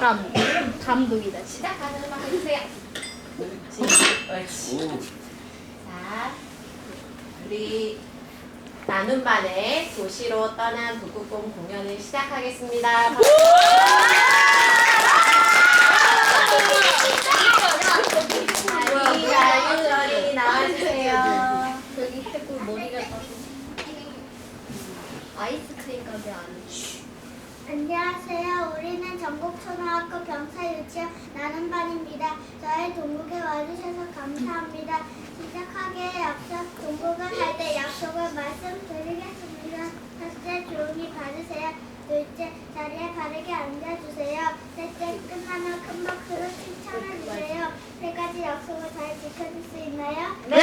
감 감독이다. 시작하는 음악 해주세요. 옳지. 오. 자, 우리 나눔반의 도시로 떠난 북극곰 공연을 시작하겠습니다. 자리, 자유 어린이 나와주세요. 여기 해골 머리가 다 아이스크림 가게 안. 안녕하세요. 우리는 전국초등학교 병사유치원 나눔반입니다. 저희 동국에 와주셔서 감사합니다. 시작하기에 앞서 동국을 할 때 약속을 말씀드리겠습니다. 첫째, 조용히 봐주세요. 둘째, 자리에 바르게 앉아주세요. 셋째, 끝나면 큰 박수로 칭찬해주세요. 세 가지 약속을 잘 지켜줄 수 있나요? 네!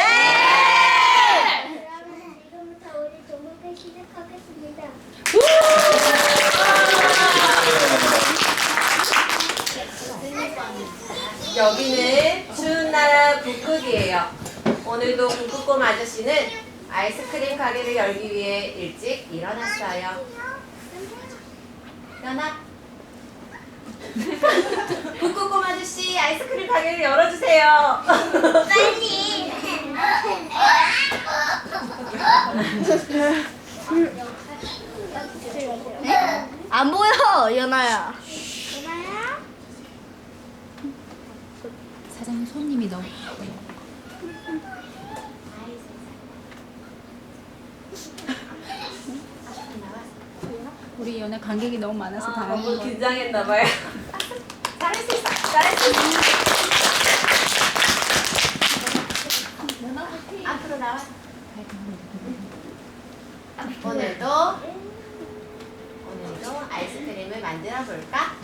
그러면 지금부터 우리 동국을 시작하겠습니다. 여기는 추운 나라 북극이에요. 오늘도 북극곰 아저씨는 아이스크림 가게를 열기 위해 일찍 일어났어요. 연아. 북극곰 아저씨 아이스크림 가게를 열어주세요. 빨리! 안 보여 연아야. 사장님 손님이 너무 우리 연애 관객이 너무 많아서 아, 당황한 너무 거 긴장했나봐요. 잘할 수 있어. 잘할 수 있어. 앞으로 나와. 오늘도 오늘도 아이스크림을 만들어 볼까?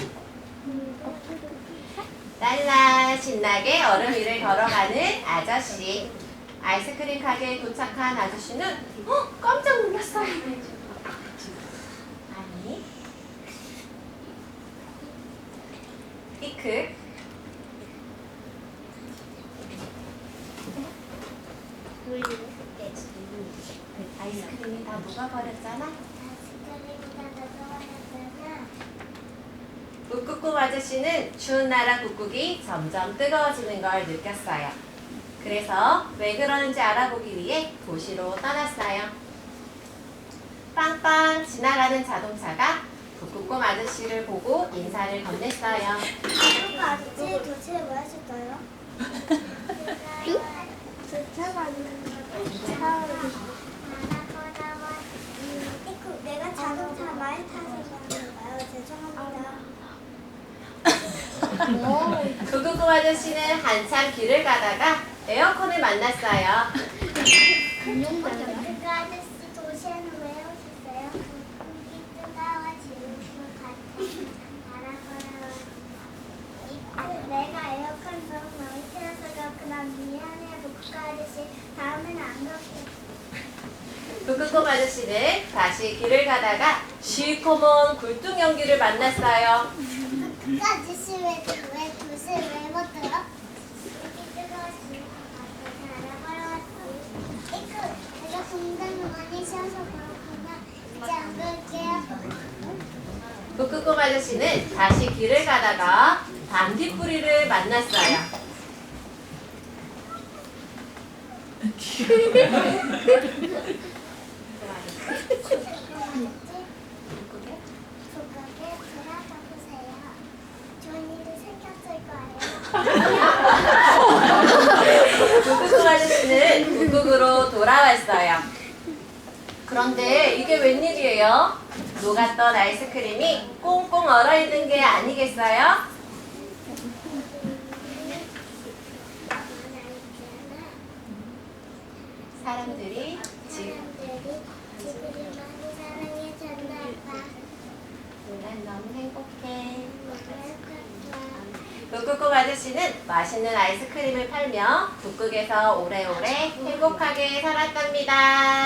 랄라 신나게 얼음 위를 걸어가는 아저씨. 아이스크림 가게에 도착한 아저씨는 어, 깜짝 놀랐어요. 아니 피크 아이스크림이 다 녹아버렸잖아. 북극곰 아저씨는 추운 나라 북극이 점점 뜨거워지는 걸 느꼈어요. 그래서 왜 그러는지 알아보기 위해 도시로 떠났어요. 빵빵 지나가는 자동차가 북극곰 아저씨를 보고 인사를 건넸어요. 그 아저씨 도대체 뭐 하실까요? 받는 내가 자동차 많이 타서 그런가요? 죄송합니다. 북극곰 아저씨는 한참 길을 가다가 에어컨을 만났어요. 그 아저씨 도시에는 왜 오셨어요? 공기 뜨거워지는 것 같아. 알아보라. 내가 에어컨 너무 많이 틀어서 그렇구나. 미안해, 북극 아저씨. 다음에는 안 갈게. 북극곰 아저씨는 다시 길을 가다가 시커먼 굴뚝 연기를 만났어요. 그 아저씨 왜, 왜 굿을 왜못 들어? 공기 뜨거워지는 것 같아. 알아보러 왔어. 이크, 내가 공장을 그렇구나. 이제 안. 북극곰 아저씨는 다시 길을 가다가 반딧불이를 만났어요. 북극에 들어가 보세요. 좋은 일이 생겼을 거예요. 북극곰 아저씨는 북극으로 돌아왔어요. 그런데 이게 웬일이에요? 녹았던 아이스크림이 꽁꽁 얼어있는 게 아니겠어요? 사람들이 지금. 난 너무 행복해. 북극국 아저씨는 맛있는 아이스크림을 팔며 북극에서 오래오래 행복하게 살았답니다.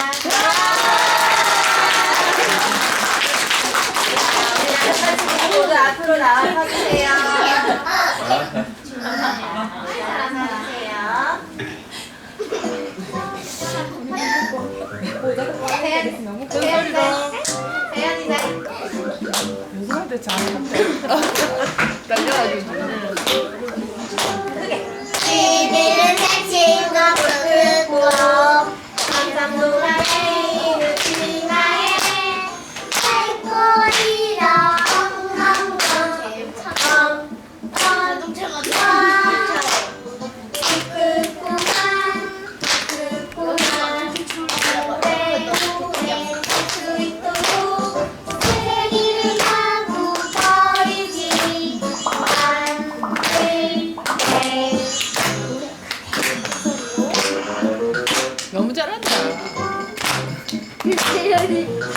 모두 앞으로 나와 서주세요. 나와 서주세요. 세연, 세연, 세연이다. 요즘한테 잘한대. 날려가지고. かわいい。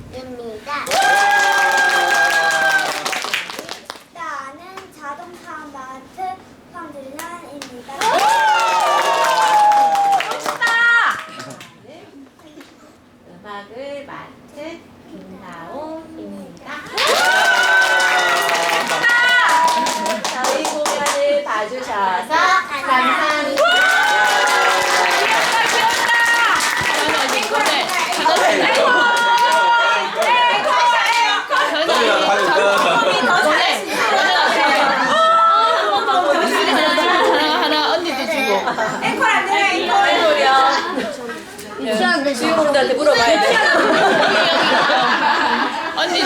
주인공들한테 물어봐야 돼. 언니